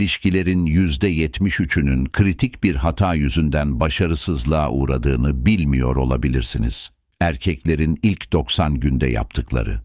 ilişkilerin %73'ünün kritik bir hata yüzünden başarısızlığa uğradığını bilmiyor olabilirsiniz. Erkeklerin ilk 90 günde yaptıkları.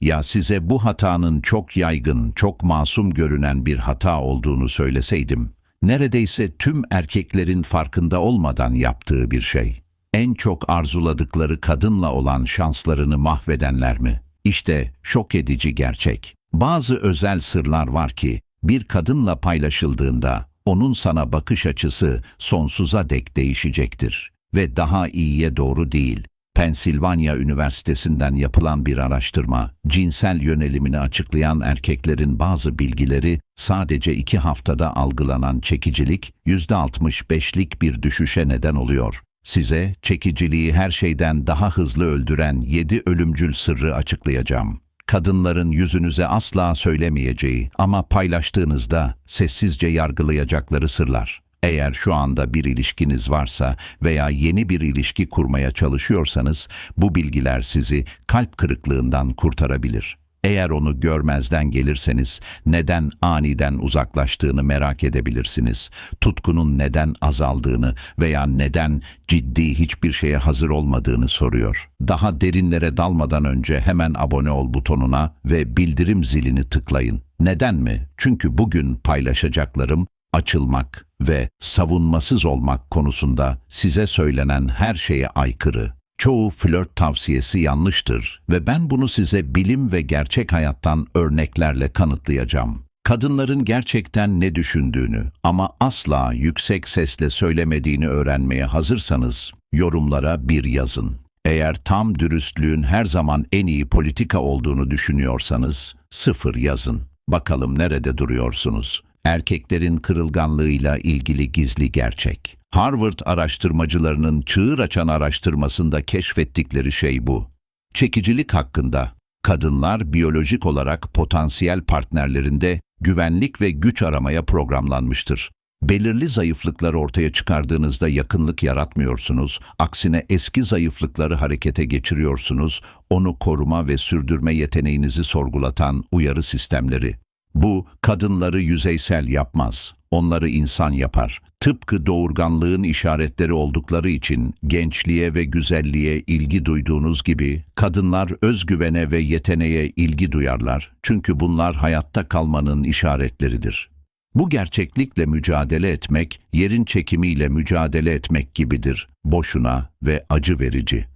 Ya size bu hatanın çok yaygın, çok masum görünen bir hata olduğunu söyleseydim, neredeyse tüm erkeklerin farkında olmadan yaptığı bir şey. En çok arzuladıkları kadınla olan şanslarını mahvedenler mi? İşte şok edici gerçek. Bazı özel sırlar var ki bir kadınla paylaşıldığında onun sana bakış açısı sonsuza dek değişecektir ve daha iyiye doğru değil. Pensilvanya Üniversitesi'nden yapılan bir araştırma, cinsel yönelimini açıklayan erkeklerin bazı bilgileri sadece iki haftada algılanan çekicilik %65'lik bir düşüşe neden oluyor. Size çekiciliği her şeyden daha hızlı öldüren 7 ölümcül sırrı açıklayacağım. Kadınların yüzünüze asla söylemeyeceği ama paylaştığınızda sessizce yargılayacakları sırlar. Eğer şu anda bir ilişkiniz varsa veya yeni bir ilişki kurmaya çalışıyorsanız bu bilgiler sizi kalp kırıklığından kurtarabilir. Eğer onu görmezden gelirseniz neden aniden uzaklaştığını merak edebilirsiniz. Tutkunun neden azaldığını veya neden ciddi hiçbir şeye hazır olmadığını soruyor. Daha derinlere dalmadan önce hemen abone ol butonuna ve bildirim zilini tıklayın. Neden mi? Çünkü bugün paylaşacaklarım açılmak ve savunmasız olmak konusunda size söylenen her şeye aykırı. Çoğu flört tavsiyesi yanlıştır ve ben bunu size bilim ve gerçek hayattan örneklerle kanıtlayacağım. Kadınların gerçekten ne düşündüğünü ama asla yüksek sesle söylemediğini öğrenmeye hazırsanız yorumlara bir yazın. Eğer tam dürüstlüğün her zaman en iyi politika olduğunu düşünüyorsanız sıfır yazın. Bakalım nerede duruyorsunuz? Erkeklerin kırılganlığıyla ilgili gizli gerçek. Harvard araştırmacılarının çığır açan araştırmasında keşfettikleri şey bu. Çekicilik hakkında kadınlar biyolojik olarak potansiyel partnerlerinde güvenlik ve güç aramaya programlanmıştır. Belirli zayıflıkları ortaya çıkardığınızda yakınlık yaratmıyorsunuz, aksine eski zayıflıkları harekete geçiriyorsunuz, onu koruma ve sürdürme yeteneğinizi sorgulatan uyarı sistemleri. Bu, kadınları yüzeysel yapmaz, onları insan yapar. Tıpkı doğurganlığın işaretleri oldukları için gençliğe ve güzelliğe ilgi duyduğunuz gibi kadınlar özgüvene ve yeteneğe ilgi duyarlar. Çünkü bunlar hayatta kalmanın işaretleridir. Bu gerçeklikle mücadele etmek, yerin çekimiyle mücadele etmek gibidir. Boşuna ve acı verici.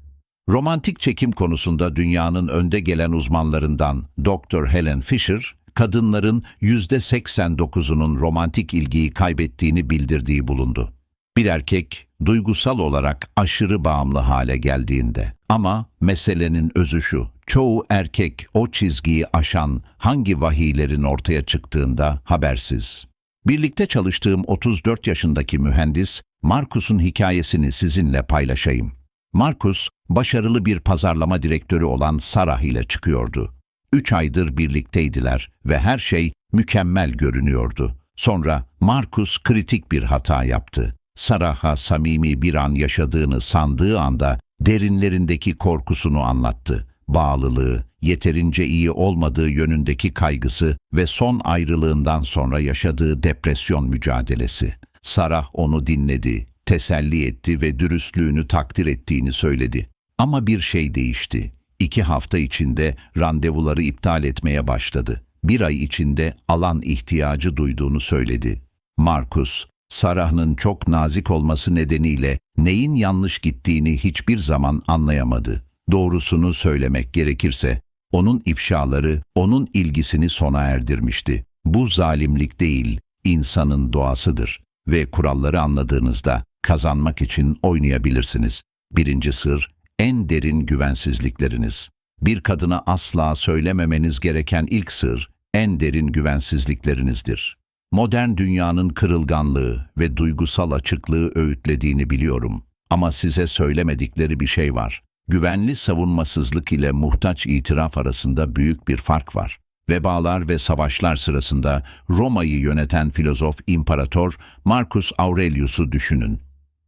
Romantik çekim konusunda dünyanın önde gelen uzmanlarından Dr. Helen Fisher, kadınların %89'unun romantik ilgiyi kaybettiğini bildirdiği bulundu. Bir erkek duygusal olarak aşırı bağımlı hale geldiğinde. Ama meselenin özü şu, çoğu erkek o çizgiyi aşan hangi vahiylerin ortaya çıktığında habersiz. Birlikte çalıştığım 34 yaşındaki mühendis Markus'un hikayesini sizinle paylaşayım. Markus, başarılı bir pazarlama direktörü olan Sarah ile çıkıyordu. Üç aydır birlikteydiler ve her şey mükemmel görünüyordu. Sonra Markus kritik bir hata yaptı. Sarah'a samimi bir an yaşadığını sandığı anda derinlerindeki korkusunu anlattı. Bağlılığı, yeterince iyi olmadığı yönündeki kaygısı ve son ayrılığından sonra yaşadığı depresyon mücadelesi. Sarah onu dinledi, teselli etti ve dürüstlüğünü takdir ettiğini söyledi. Ama bir şey değişti iki hafta içinde randevuları iptal etmeye başladı. Bir ay içinde alan ihtiyacı duyduğunu söyledi. Markus, Sarah'ın çok nazik olması nedeniyle neyin yanlış gittiğini hiçbir zaman anlayamadı. Doğrusunu söylemek gerekirse, onun ifşaları onun ilgisini sona erdirmişti. Bu zalimlik değil, insanın doğasıdır ve kuralları anladığınızda kazanmak için oynayabilirsiniz. Birinci sır, en derin güvensizlikleriniz. Bir kadına asla söylememeniz gereken ilk sır, en derin güvensizliklerinizdir. Modern dünyanın kırılganlığı ve duygusal açıklığı öğütlediğini biliyorum. Ama size söylemedikleri bir şey var. Güvenli savunmasızlık ile muhtaç itiraf arasında büyük bir fark var. Vebalar ve savaşlar sırasında Roma'yı yöneten filozof imparator Marcus Aurelius'u düşünün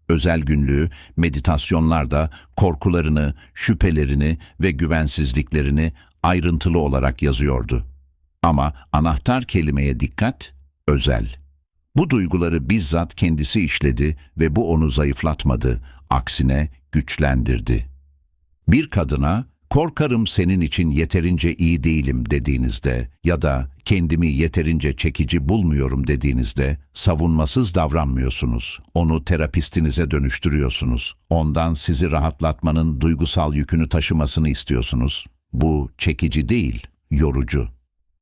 özel günlüğü, meditasyonlarda korkularını, şüphelerini ve güvensizliklerini ayrıntılı olarak yazıyordu. Ama anahtar kelimeye dikkat, özel. Bu duyguları bizzat kendisi işledi ve bu onu zayıflatmadı, aksine güçlendirdi. Bir kadına korkarım senin için yeterince iyi değilim dediğinizde ya da kendimi yeterince çekici bulmuyorum dediğinizde savunmasız davranmıyorsunuz. Onu terapistinize dönüştürüyorsunuz. Ondan sizi rahatlatmanın duygusal yükünü taşımasını istiyorsunuz. Bu çekici değil, yorucu.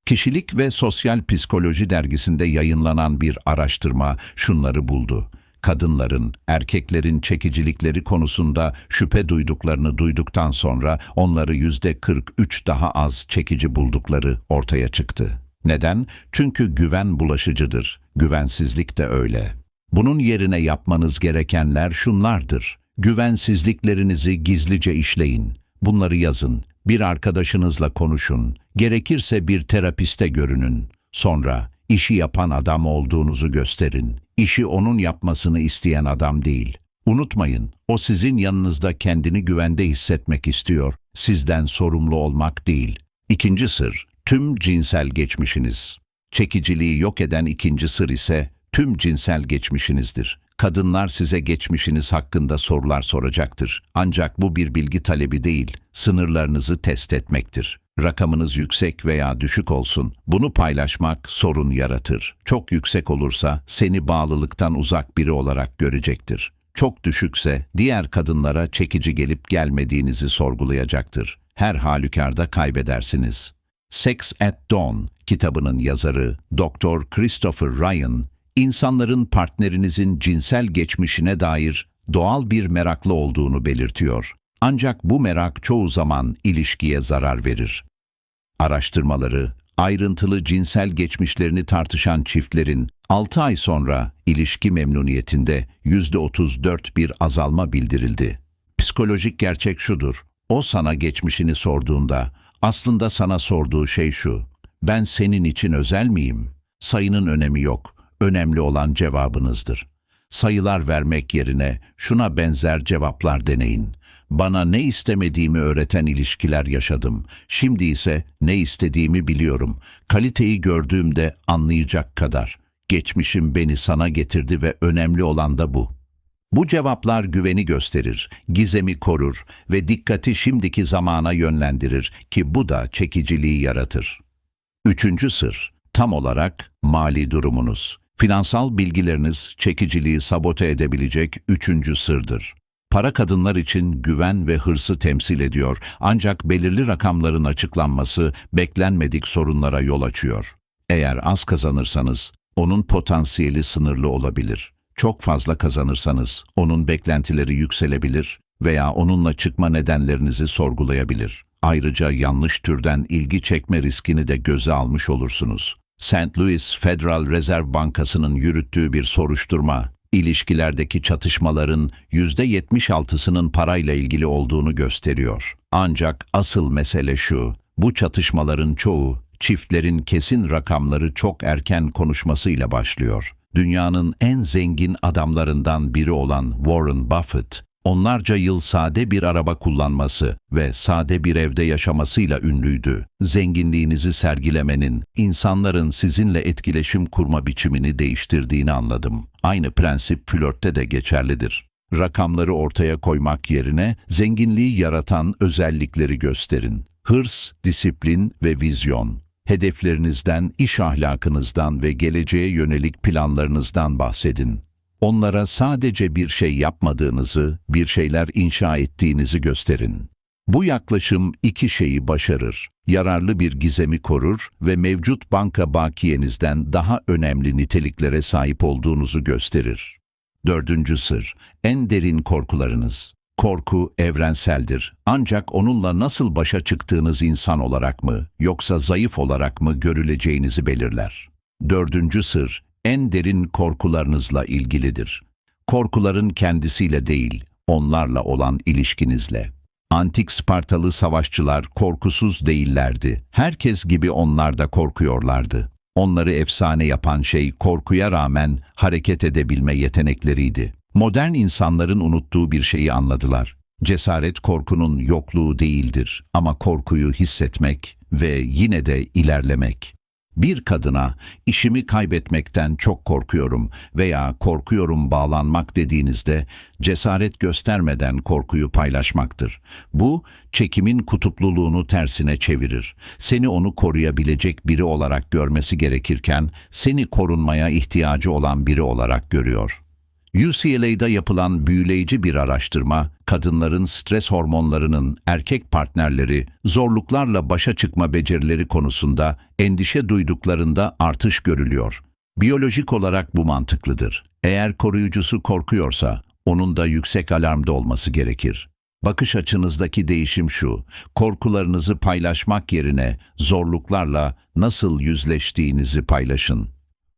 Kişilik ve Sosyal Psikoloji dergisinde yayınlanan bir araştırma şunları buldu. Kadınların, erkeklerin çekicilikleri konusunda şüphe duyduklarını duyduktan sonra onları yüzde 43 daha az çekici buldukları ortaya çıktı. Neden? Çünkü güven bulaşıcıdır. Güvensizlik de öyle. Bunun yerine yapmanız gerekenler şunlardır. Güvensizliklerinizi gizlice işleyin. Bunları yazın. Bir arkadaşınızla konuşun. Gerekirse bir terapiste görünün. Sonra işi yapan adam olduğunuzu gösterin. İşi onun yapmasını isteyen adam değil. Unutmayın, o sizin yanınızda kendini güvende hissetmek istiyor. Sizden sorumlu olmak değil. İkinci sır, tüm cinsel geçmişiniz. Çekiciliği yok eden ikinci sır ise tüm cinsel geçmişinizdir. Kadınlar size geçmişiniz hakkında sorular soracaktır. Ancak bu bir bilgi talebi değil, sınırlarınızı test etmektir. Rakamınız yüksek veya düşük olsun, bunu paylaşmak sorun yaratır. Çok yüksek olursa seni bağlılıktan uzak biri olarak görecektir. Çok düşükse diğer kadınlara çekici gelip gelmediğinizi sorgulayacaktır. Her halükarda kaybedersiniz. Sex at Dawn kitabının yazarı Dr. Christopher Ryan, insanların partnerinizin cinsel geçmişine dair doğal bir meraklı olduğunu belirtiyor. Ancak bu merak çoğu zaman ilişkiye zarar verir. Araştırmaları, ayrıntılı cinsel geçmişlerini tartışan çiftlerin 6 ay sonra ilişki memnuniyetinde %34 bir azalma bildirildi. Psikolojik gerçek şudur, o sana geçmişini sorduğunda aslında sana sorduğu şey şu, ben senin için özel miyim? Sayının önemi yok, önemli olan cevabınızdır. Sayılar vermek yerine şuna benzer cevaplar deneyin. Bana ne istemediğimi öğreten ilişkiler yaşadım. Şimdi ise ne istediğimi biliyorum. Kaliteyi gördüğümde anlayacak kadar. Geçmişim beni sana getirdi ve önemli olan da bu. Bu cevaplar güveni gösterir, gizemi korur ve dikkati şimdiki zamana yönlendirir ki bu da çekiciliği yaratır. Üçüncü sır, tam olarak mali durumunuz. Finansal bilgileriniz çekiciliği sabote edebilecek üçüncü sırdır. Para kadınlar için güven ve hırsı temsil ediyor ancak belirli rakamların açıklanması beklenmedik sorunlara yol açıyor. Eğer az kazanırsanız onun potansiyeli sınırlı olabilir. Çok fazla kazanırsanız onun beklentileri yükselebilir veya onunla çıkma nedenlerinizi sorgulayabilir. Ayrıca yanlış türden ilgi çekme riskini de göze almış olursunuz. St. Louis Federal Reserve Bankası'nın yürüttüğü bir soruşturma, ilişkilerdeki çatışmaların %76'sının parayla ilgili olduğunu gösteriyor. Ancak asıl mesele şu, bu çatışmaların çoğu çiftlerin kesin rakamları çok erken konuşmasıyla başlıyor. Dünyanın en zengin adamlarından biri olan Warren Buffett, onlarca yıl sade bir araba kullanması ve sade bir evde yaşamasıyla ünlüydü. Zenginliğinizi sergilemenin, insanların sizinle etkileşim kurma biçimini değiştirdiğini anladım. Aynı prensip flörtte de geçerlidir. Rakamları ortaya koymak yerine zenginliği yaratan özellikleri gösterin. Hırs, disiplin ve vizyon. Hedeflerinizden, iş ahlakınızdan ve geleceğe yönelik planlarınızdan bahsedin. Onlara sadece bir şey yapmadığınızı, bir şeyler inşa ettiğinizi gösterin. Bu yaklaşım iki şeyi başarır. Yararlı bir gizemi korur ve mevcut banka bakiyenizden daha önemli niteliklere sahip olduğunuzu gösterir. Dördüncü sır, en derin korkularınız. Korku evrenseldir. Ancak onunla nasıl başa çıktığınız insan olarak mı, yoksa zayıf olarak mı görüleceğinizi belirler. Dördüncü sır, en derin korkularınızla ilgilidir. Korkuların kendisiyle değil, onlarla olan ilişkinizle. Antik Spartalı savaşçılar korkusuz değillerdi. Herkes gibi onlar da korkuyorlardı. Onları efsane yapan şey korkuya rağmen hareket edebilme yetenekleriydi. Modern insanların unuttuğu bir şeyi anladılar. Cesaret korkunun yokluğu değildir ama korkuyu hissetmek ve yine de ilerlemek. Bir kadına işimi kaybetmekten çok korkuyorum veya korkuyorum bağlanmak dediğinizde cesaret göstermeden korkuyu paylaşmaktır. Bu çekimin kutupluluğunu tersine çevirir. Seni onu koruyabilecek biri olarak görmesi gerekirken seni korunmaya ihtiyacı olan biri olarak görüyor. UCLA'da yapılan büyüleyici bir araştırma, kadınların stres hormonlarının erkek partnerleri zorluklarla başa çıkma becerileri konusunda endişe duyduklarında artış görülüyor. Biyolojik olarak bu mantıklıdır. Eğer koruyucusu korkuyorsa, onun da yüksek alarmda olması gerekir. Bakış açınızdaki değişim şu, korkularınızı paylaşmak yerine zorluklarla nasıl yüzleştiğinizi paylaşın.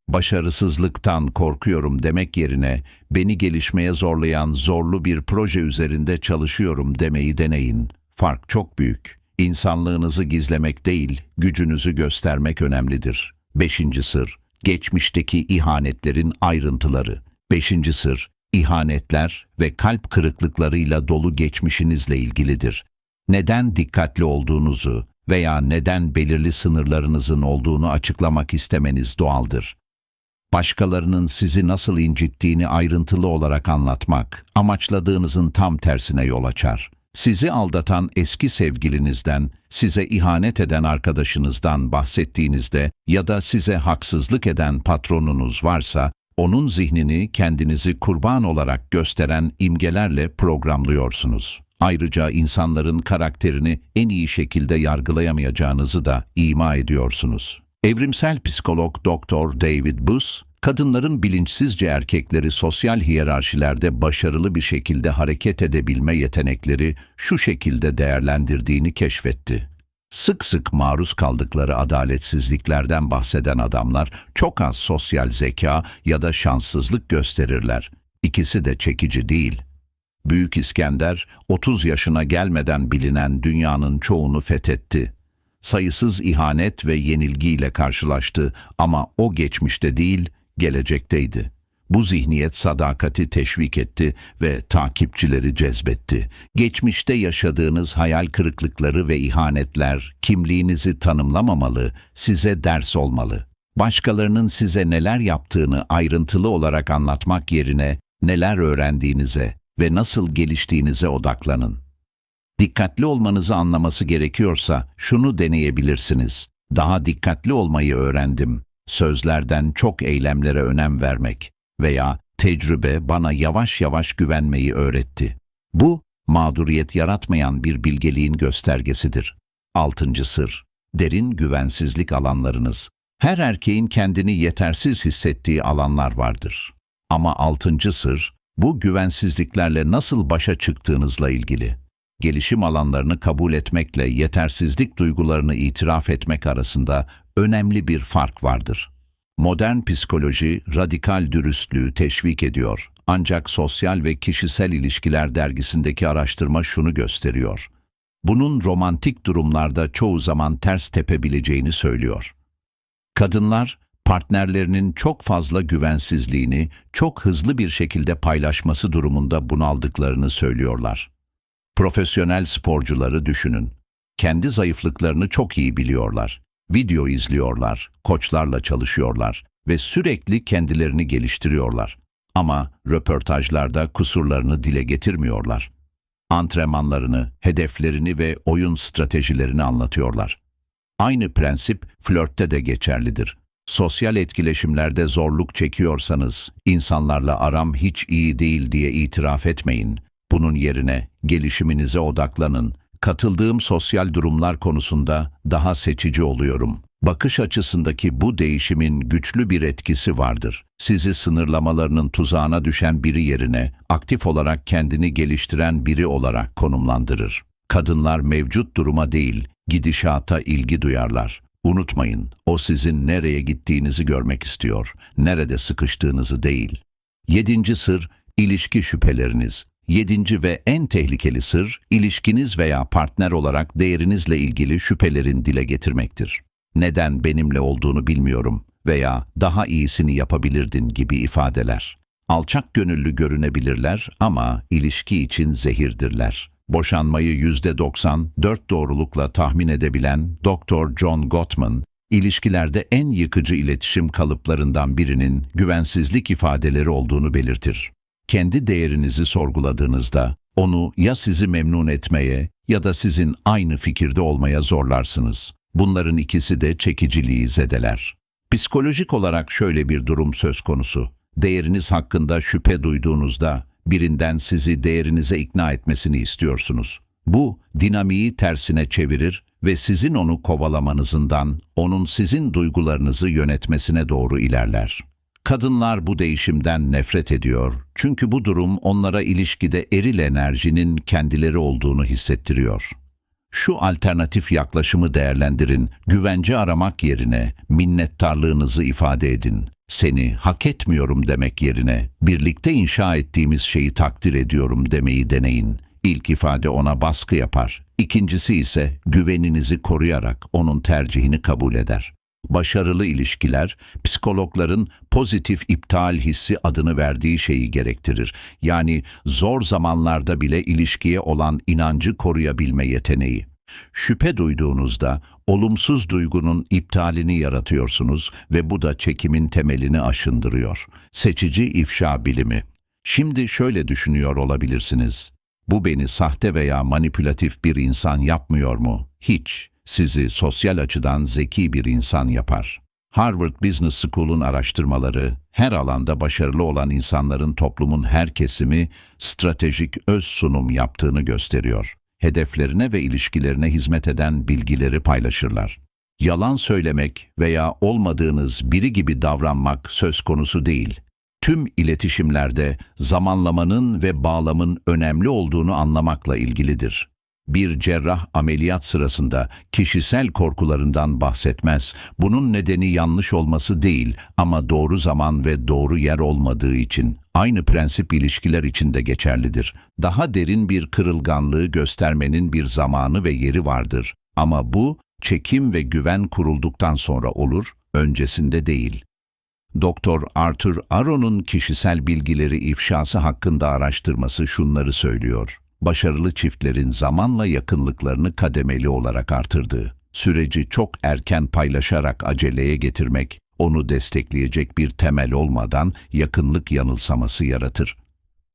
Başarısızlıktan korkuyorum demek yerine beni gelişmeye zorlayan zorlu bir proje üzerinde çalışıyorum demeyi deneyin. Fark çok büyük. İnsanlığınızı gizlemek değil, gücünüzü göstermek önemlidir. Beşinci sır, geçmişteki ihanetlerin ayrıntıları. Beşinci sır, ihanetler ve kalp kırıklıklarıyla dolu geçmişinizle ilgilidir. Neden dikkatli olduğunuzu veya neden belirli sınırlarınızın olduğunu açıklamak istemeniz doğaldır başkalarının sizi nasıl incittiğini ayrıntılı olarak anlatmak, amaçladığınızın tam tersine yol açar. Sizi aldatan eski sevgilinizden, size ihanet eden arkadaşınızdan bahsettiğinizde ya da size haksızlık eden patronunuz varsa, onun zihnini kendinizi kurban olarak gösteren imgelerle programlıyorsunuz. Ayrıca insanların karakterini en iyi şekilde yargılayamayacağınızı da ima ediyorsunuz. Evrimsel psikolog Dr. David Buss, kadınların bilinçsizce erkekleri sosyal hiyerarşilerde başarılı bir şekilde hareket edebilme yetenekleri şu şekilde değerlendirdiğini keşfetti. Sık sık maruz kaldıkları adaletsizliklerden bahseden adamlar çok az sosyal zeka ya da şanssızlık gösterirler. İkisi de çekici değil. Büyük İskender 30 yaşına gelmeden bilinen dünyanın çoğunu fethetti sayısız ihanet ve yenilgiyle karşılaştı ama o geçmişte değil, gelecekteydi. Bu zihniyet sadakati teşvik etti ve takipçileri cezbetti. Geçmişte yaşadığınız hayal kırıklıkları ve ihanetler kimliğinizi tanımlamamalı, size ders olmalı. Başkalarının size neler yaptığını ayrıntılı olarak anlatmak yerine neler öğrendiğinize ve nasıl geliştiğinize odaklanın. Dikkatli olmanızı anlaması gerekiyorsa şunu deneyebilirsiniz. Daha dikkatli olmayı öğrendim. Sözlerden çok eylemlere önem vermek veya tecrübe bana yavaş yavaş güvenmeyi öğretti. Bu, mağduriyet yaratmayan bir bilgeliğin göstergesidir. Altıncı sır, derin güvensizlik alanlarınız. Her erkeğin kendini yetersiz hissettiği alanlar vardır. Ama altıncı sır, bu güvensizliklerle nasıl başa çıktığınızla ilgili gelişim alanlarını kabul etmekle yetersizlik duygularını itiraf etmek arasında önemli bir fark vardır. Modern psikoloji radikal dürüstlüğü teşvik ediyor. Ancak Sosyal ve Kişisel İlişkiler dergisindeki araştırma şunu gösteriyor. Bunun romantik durumlarda çoğu zaman ters tepebileceğini söylüyor. Kadınlar, partnerlerinin çok fazla güvensizliğini çok hızlı bir şekilde paylaşması durumunda bunaldıklarını söylüyorlar. Profesyonel sporcuları düşünün. Kendi zayıflıklarını çok iyi biliyorlar. Video izliyorlar, koçlarla çalışıyorlar ve sürekli kendilerini geliştiriyorlar. Ama röportajlarda kusurlarını dile getirmiyorlar. Antrenmanlarını, hedeflerini ve oyun stratejilerini anlatıyorlar. Aynı prensip flörtte de geçerlidir. Sosyal etkileşimlerde zorluk çekiyorsanız, insanlarla aram hiç iyi değil diye itiraf etmeyin. Bunun yerine gelişiminize odaklanın. Katıldığım sosyal durumlar konusunda daha seçici oluyorum. Bakış açısındaki bu değişimin güçlü bir etkisi vardır. Sizi sınırlamalarının tuzağına düşen biri yerine aktif olarak kendini geliştiren biri olarak konumlandırır. Kadınlar mevcut duruma değil, gidişata ilgi duyarlar. Unutmayın, o sizin nereye gittiğinizi görmek istiyor, nerede sıkıştığınızı değil. Yedinci sır, ilişki şüpheleriniz. Yedinci ve en tehlikeli sır, ilişkiniz veya partner olarak değerinizle ilgili şüphelerin dile getirmektir. Neden benimle olduğunu bilmiyorum veya daha iyisini yapabilirdin gibi ifadeler. Alçak gönüllü görünebilirler ama ilişki için zehirdirler. Boşanmayı %94 doğrulukla tahmin edebilen Dr. John Gottman, İlişkilerde en yıkıcı iletişim kalıplarından birinin güvensizlik ifadeleri olduğunu belirtir. Kendi değerinizi sorguladığınızda onu ya sizi memnun etmeye ya da sizin aynı fikirde olmaya zorlarsınız. Bunların ikisi de çekiciliği zedeler. Psikolojik olarak şöyle bir durum söz konusu. Değeriniz hakkında şüphe duyduğunuzda birinden sizi değerinize ikna etmesini istiyorsunuz. Bu dinamiği tersine çevirir ve sizin onu kovalamanızından onun sizin duygularınızı yönetmesine doğru ilerler. Kadınlar bu değişimden nefret ediyor çünkü bu durum onlara ilişkide eril enerjinin kendileri olduğunu hissettiriyor. Şu alternatif yaklaşımı değerlendirin, güvence aramak yerine minnettarlığınızı ifade edin. Seni hak etmiyorum demek yerine birlikte inşa ettiğimiz şeyi takdir ediyorum demeyi deneyin. İlk ifade ona baskı yapar. İkincisi ise güveninizi koruyarak onun tercihini kabul eder. Başarılı ilişkiler, psikologların pozitif iptal hissi adını verdiği şeyi gerektirir. Yani zor zamanlarda bile ilişkiye olan inancı koruyabilme yeteneği. Şüphe duyduğunuzda olumsuz duygunun iptalini yaratıyorsunuz ve bu da çekimin temelini aşındırıyor. Seçici ifşa bilimi. Şimdi şöyle düşünüyor olabilirsiniz. Bu beni sahte veya manipülatif bir insan yapmıyor mu? Hiç. Sizi sosyal açıdan zeki bir insan yapar. Harvard Business School'un araştırmaları, her alanda başarılı olan insanların toplumun her kesimi stratejik öz sunum yaptığını gösteriyor. Hedeflerine ve ilişkilerine hizmet eden bilgileri paylaşırlar. Yalan söylemek veya olmadığınız biri gibi davranmak söz konusu değil. Tüm iletişimlerde zamanlamanın ve bağlamın önemli olduğunu anlamakla ilgilidir. Bir cerrah ameliyat sırasında kişisel korkularından bahsetmez. Bunun nedeni yanlış olması değil ama doğru zaman ve doğru yer olmadığı için. Aynı prensip ilişkiler için de geçerlidir. Daha derin bir kırılganlığı göstermenin bir zamanı ve yeri vardır. Ama bu çekim ve güven kurulduktan sonra olur, öncesinde değil. Doktor Arthur Aron'un kişisel bilgileri ifşası hakkında araştırması şunları söylüyor. Başarılı çiftlerin zamanla yakınlıklarını kademeli olarak artırdığı, süreci çok erken paylaşarak aceleye getirmek, onu destekleyecek bir temel olmadan yakınlık yanılsaması yaratır.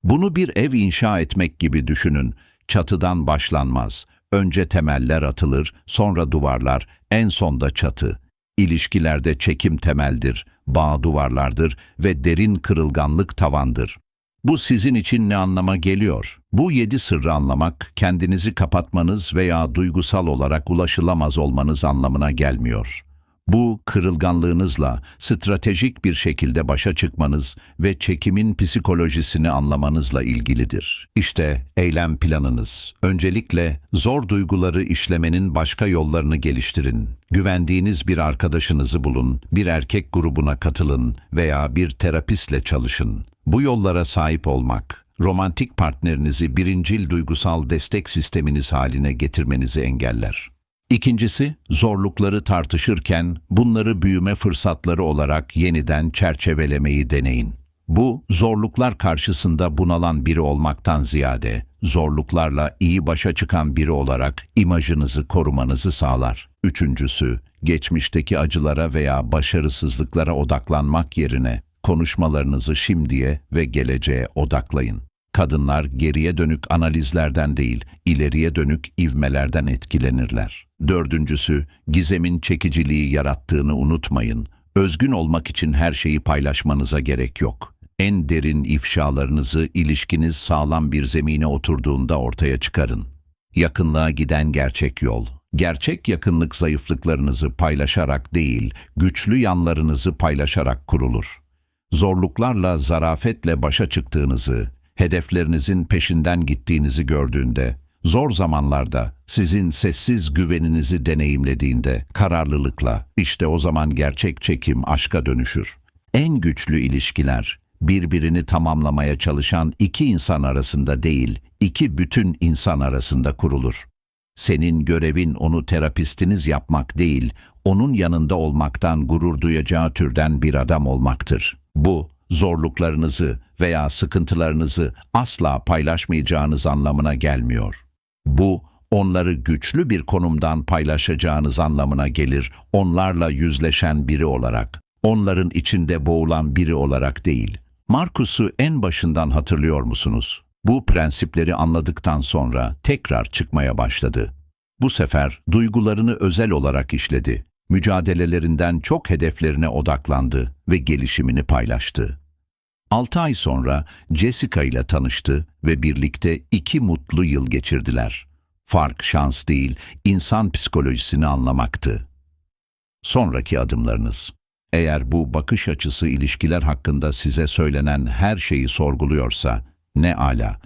Bunu bir ev inşa etmek gibi düşünün. Çatıdan başlanmaz. Önce temeller atılır, sonra duvarlar, en sonda çatı. İlişkilerde çekim temeldir, bağ duvarlardır ve derin kırılganlık tavandır. Bu sizin için ne anlama geliyor? Bu yedi sırrı anlamak, kendinizi kapatmanız veya duygusal olarak ulaşılamaz olmanız anlamına gelmiyor. Bu kırılganlığınızla stratejik bir şekilde başa çıkmanız ve çekimin psikolojisini anlamanızla ilgilidir. İşte eylem planınız. Öncelikle zor duyguları işlemenin başka yollarını geliştirin. Güvendiğiniz bir arkadaşınızı bulun, bir erkek grubuna katılın veya bir terapistle çalışın. Bu yollara sahip olmak, romantik partnerinizi birincil duygusal destek sisteminiz haline getirmenizi engeller. İkincisi, zorlukları tartışırken bunları büyüme fırsatları olarak yeniden çerçevelemeyi deneyin. Bu, zorluklar karşısında bunalan biri olmaktan ziyade, zorluklarla iyi başa çıkan biri olarak imajınızı korumanızı sağlar. Üçüncüsü, geçmişteki acılara veya başarısızlıklara odaklanmak yerine konuşmalarınızı şimdiye ve geleceğe odaklayın. Kadınlar geriye dönük analizlerden değil, ileriye dönük ivmelerden etkilenirler. Dördüncüsü, gizemin çekiciliği yarattığını unutmayın. Özgün olmak için her şeyi paylaşmanıza gerek yok. En derin ifşalarınızı ilişkiniz sağlam bir zemine oturduğunda ortaya çıkarın. Yakınlığa giden gerçek yol. Gerçek yakınlık zayıflıklarınızı paylaşarak değil, güçlü yanlarınızı paylaşarak kurulur. Zorluklarla zarafetle başa çıktığınızı, hedeflerinizin peşinden gittiğinizi gördüğünde, zor zamanlarda sizin sessiz güveninizi deneyimlediğinde kararlılıkla işte o zaman gerçek çekim aşka dönüşür. En güçlü ilişkiler birbirini tamamlamaya çalışan iki insan arasında değil, iki bütün insan arasında kurulur. Senin görevin onu terapistiniz yapmak değil, onun yanında olmaktan gurur duyacağı türden bir adam olmaktır. Bu, zorluklarınızı veya sıkıntılarınızı asla paylaşmayacağınız anlamına gelmiyor. Bu, onları güçlü bir konumdan paylaşacağınız anlamına gelir. Onlarla yüzleşen biri olarak, onların içinde boğulan biri olarak değil. Markus'u en başından hatırlıyor musunuz? Bu prensipleri anladıktan sonra tekrar çıkmaya başladı. Bu sefer duygularını özel olarak işledi. Mücadelelerinden çok hedeflerine odaklandı ve gelişimini paylaştı. 6 ay sonra Jessica ile tanıştı ve birlikte iki mutlu yıl geçirdiler. Fark şans değil, insan psikolojisini anlamaktı. Sonraki adımlarınız. Eğer bu bakış açısı ilişkiler hakkında size söylenen her şeyi sorguluyorsa, ne ala.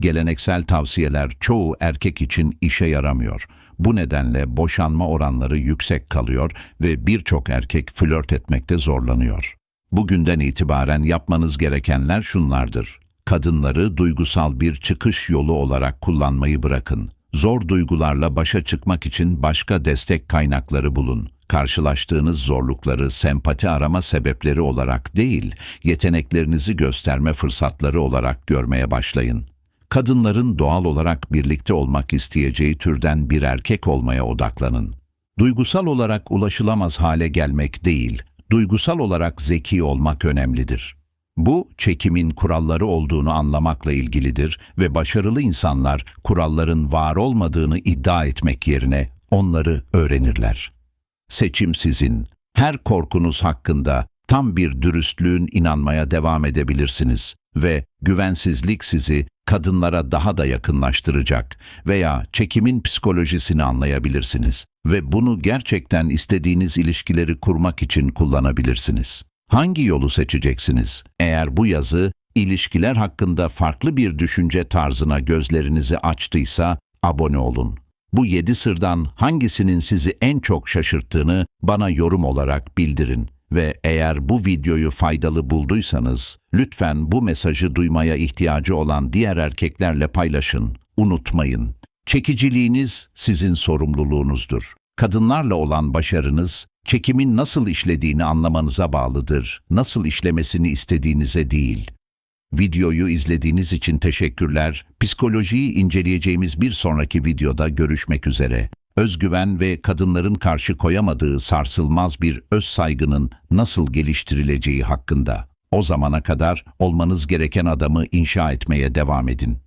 Geleneksel tavsiyeler çoğu erkek için işe yaramıyor. Bu nedenle boşanma oranları yüksek kalıyor ve birçok erkek flört etmekte zorlanıyor. Bugünden itibaren yapmanız gerekenler şunlardır. Kadınları duygusal bir çıkış yolu olarak kullanmayı bırakın. Zor duygularla başa çıkmak için başka destek kaynakları bulun. Karşılaştığınız zorlukları sempati arama sebepleri olarak değil, yeteneklerinizi gösterme fırsatları olarak görmeye başlayın. Kadınların doğal olarak birlikte olmak isteyeceği türden bir erkek olmaya odaklanın. Duygusal olarak ulaşılamaz hale gelmek değil, duygusal olarak zeki olmak önemlidir. Bu, çekimin kuralları olduğunu anlamakla ilgilidir ve başarılı insanlar kuralların var olmadığını iddia etmek yerine onları öğrenirler. Seçim sizin. Her korkunuz hakkında tam bir dürüstlüğün inanmaya devam edebilirsiniz ve güvensizlik sizi kadınlara daha da yakınlaştıracak veya çekimin psikolojisini anlayabilirsiniz ve bunu gerçekten istediğiniz ilişkileri kurmak için kullanabilirsiniz. Hangi yolu seçeceksiniz? Eğer bu yazı ilişkiler hakkında farklı bir düşünce tarzına gözlerinizi açtıysa abone olun. Bu yedi sırdan hangisinin sizi en çok şaşırttığını bana yorum olarak bildirin. Ve eğer bu videoyu faydalı bulduysanız, lütfen bu mesajı duymaya ihtiyacı olan diğer erkeklerle paylaşın. Unutmayın, çekiciliğiniz sizin sorumluluğunuzdur. Kadınlarla olan başarınız, çekimin nasıl işlediğini anlamanıza bağlıdır, nasıl işlemesini istediğinize değil. Videoyu izlediğiniz için teşekkürler. Psikolojiyi inceleyeceğimiz bir sonraki videoda görüşmek üzere. Özgüven ve kadınların karşı koyamadığı sarsılmaz bir öz saygının nasıl geliştirileceği hakkında. O zamana kadar olmanız gereken adamı inşa etmeye devam edin.